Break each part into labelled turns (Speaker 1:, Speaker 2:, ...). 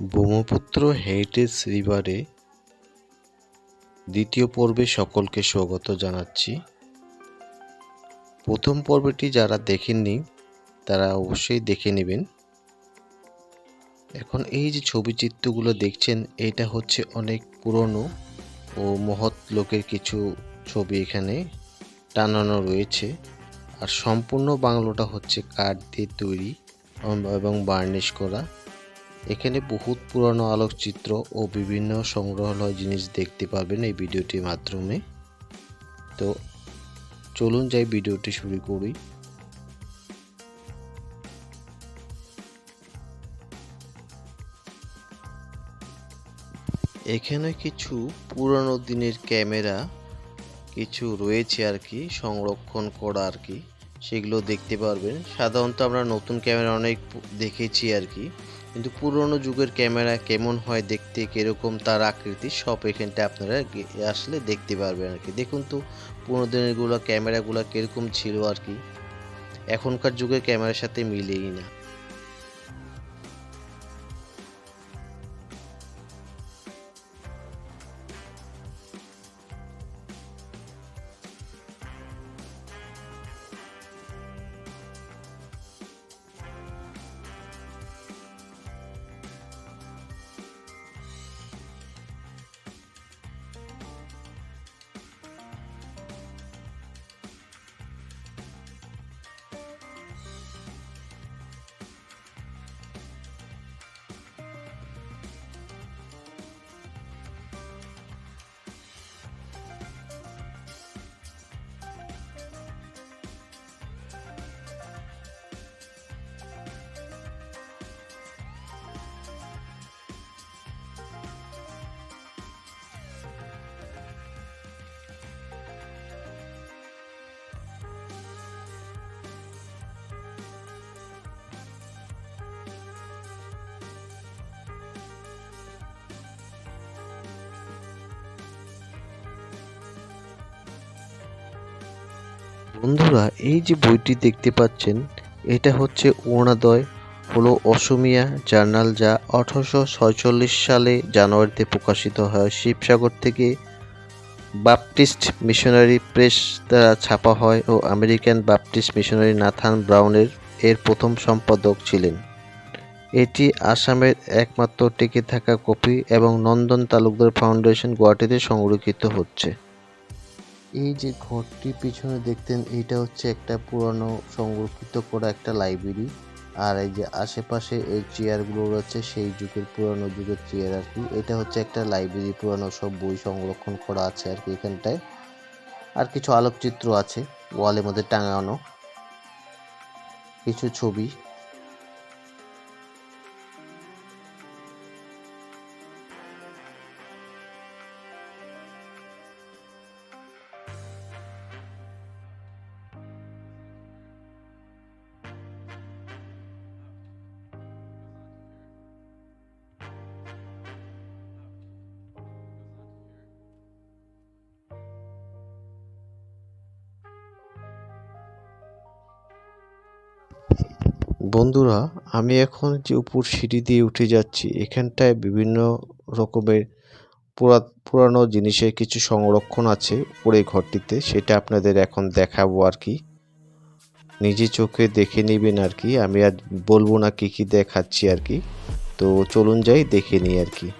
Speaker 1: Brahmaputra heritage রিভারে দ্বিতীয় পর্বে সকলকে স্বাগত জানাচ্ছি। প্রথম পর্বটি যারা দেখেননি, তারা অবশ্যই দেখে নেবেন। এখন এই যে ছবি চিত্রগুলো দেখছেন, এটা হচ্ছে অনেক পুরনো ও মহৎ লোকের কিছু ছবি এখানে টানানো রয়েছে। আর সম্পূর্ণ বাংলোটা হচ্ছে কাঠ দিয়ে তৈরি এবং বার্নিশ করা। এখানে বহুত পুরনো আলোকচিত্র ও বিভিন্ন সংগ্রহালয় জিনিস দেখতে পাবেন এই ভিডিওটির মাধ্যমে। তো চলুন যাই ভিডিওটি শুরু করি। এখানে কিছু পুরনো দিনের ক্যামেরা, কিছু রয়েছে আর কি, সংরক্ষণ করা আর কি, সেগুলো দেখতে পারবেন। সাধারণত আমরা নতুন ক্যামেরা অনেক দেখেছি আর কি। কিন্তু পুরনো যুগের ক্যামেরা কেমন হয় দেখতে, কীরকম তার আকৃতি, সব এখানটা আপনারা আসলে দেখতে পারবেন আর কি। দেখুন তো, পুরনো দিনেরগুলো, ক্যামেরাগুলো কীরকম ছিল আর কি। এখনকার যুগের ক্যামেরার সাথে মিলেই না। বন্ধুরা, এই যে বইটি দেখতে পাচ্ছেন, এটা হচ্ছে অরুণোদয় হলো অসমিয়া জার্নাল যা আঠারোশো ছয়চল্লিশ সালে জানুয়ারিতে প্রকাশিত হয়। শিবসাগর থেকে বাপটিস্ট মিশনারি প্রেস দ্বারা ছাপা হয় ও আমেরিকান বাপটিস্ট মিশনারি নাথান ব্রাউনের এর প্রথম সম্পাদক ছিলেন। এটি আসামের একমাত্র টিকে থাকা কপি এবং নন্দন তালুকদার ফাউন্ডেশন গুয়াহাটিতে সংরক্ষিত হচ্ছে। এই যে ঘরটির পিছনে দেখতেন এইটা হচ্ছে একটা পুরানো সংরক্ষিত করা একটা লাইব্রেরি। আর এই যে আশেপাশে এই চেয়ারগুলো রয়েছে, সেই যুগের পুরানো যুগের চেয়ার আর কি। এটা হচ্ছে একটা লাইব্রেরি, পুরানো সব বই সংরক্ষণ করা আছে আর কি এখানটায়। আর কিছু আলোকচিত্র আছে, ওয়ালের মধ্যে টাঙানো। কিছু ছবি। বন্ধুরা, আমি এখন যে উপর সিঁড়ি দিয়ে উঠে যাচ্ছি, এখানটায় বিভিন্ন রকমের পুরা, পুরানো জিনিসের কিছু সংরক্ষণ আছে উপরে ঘরটিতে, সেটা আপনাদের এখন দেখাবো আর কি। নিজে চোখে দেখে নেবেন আর কি, আমি আর বলব না কী কী দেখাচ্ছি আর কি। তো চলুন যাই, দেখে নিই আর কি।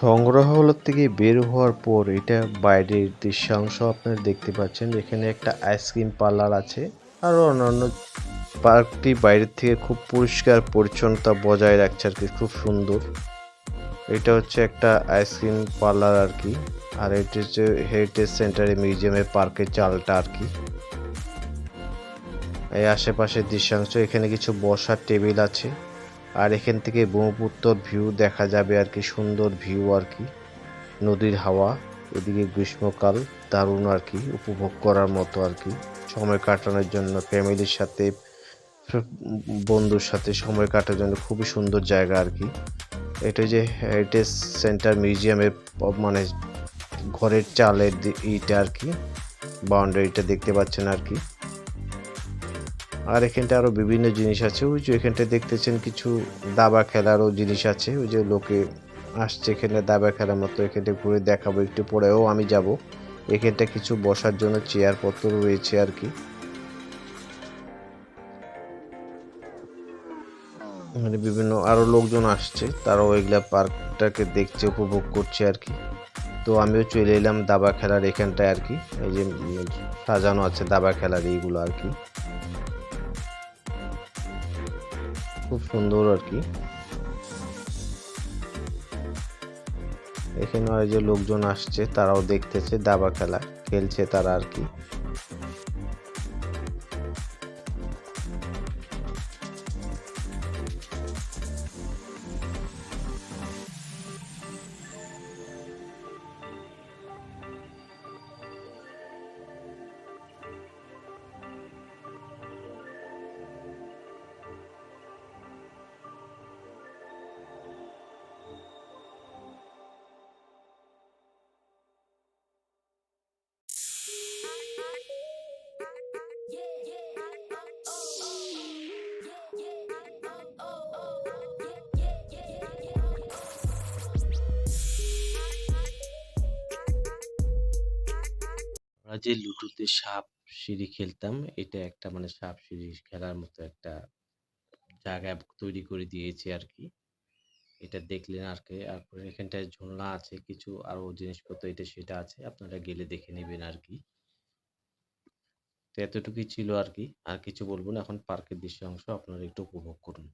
Speaker 1: সংগ্রহালয় থেকে বের হওয়ার পর এটা বাইরের দৃশ্যাংশ আপনারা দেখতে পাচ্ছেন এখানে একটা আইসক্রিম পার্লার আছে আরও অন্যান্য পার্কটি বাইরের থেকে খুব পরিষ্কার, পরিচ্ছন্নতা বজায় রাখছে আর কি, খুব সুন্দর। এটা হচ্ছে একটা আইসক্রিম পার্লার আর কি, আর এটা হচ্ছে হেরিটেজ সেন্টারে মিউজিয়ামের পার্কের চালটা আর কি। এই আশেপাশের দৃশ্যাংশ, এখানে কিছু বসার টেবিল আছে। আর এখান থেকে ব্রহ্মপুত্রর ভিউ দেখা যাবে আর কি, সুন্দর ভিউ আর কি। নদীর হাওয়া, এদিকে গ্রীষ্মকাল, দারুণ আর কি, উপভোগ করার মতো আর কি। সময় কাটানোর জন্য ফ্যামিলির সাথে, বন্ধুর সাথে সময় কাটার জন্য খুবই সুন্দর জায়গা আর কি। এটা যে হেরিটেজ সেন্টার মিউজিয়ামের মানে ঘরের চালের ইটা আর কি বাউন্ডারিটা দেখতে পাচ্ছেন আর কি। আর এখানটা আরও বিভিন্ন জিনিস আছে। ওই যে এখানটা দেখতেছেন কিছু দাবা খেলারও জিনিস আছে। ওই যে লোকে আসছে এখানে দাবা খেলার মতো। এখানটা ঘুরে দেখাবো একটু পরেও আমি যাব। এখানটা কিছু বসার জন্য চেয়ার পত্র রয়েছে আর কি। মানে বিভিন্ন আরও লোকজন আসছে। তারাও এগুলা পার্কটাকে দেখছে, উপভোগ করছে আর কি। তো আমিও চলে এলাম দাবা খেলার এখানটায় আর কি। এই যে সাজানো আছে দাবা খেলার এইগুলো আর কি। খুব সুন্দর আর কি। এখানে যে লোকজন আসছে, তারাও দেখতেছে, দাবা খেলা, খেলছে তারা আর কি। আমরা যে লুডোতে সাপ সিঁড়ি খেলতাম, এটা একটা মানে সাপ সিঁড়ি খেলার মতো একটা জায়গা তৈরি করে দিয়েছে আর কি এটা দেখলেন আর কি। আর এখানটায় ঝুলনা আছে, কিছু আরও জিনিসপত্র, এটা সেটা আছে। আপনারা গেলে দেখে নেবেন আর কি তো এতটুকুই ছিল আর কি আর কিছু বলব না, এখন পার্কের দৃশ্য অংশ আপনারা একটু উপভোগ করুন।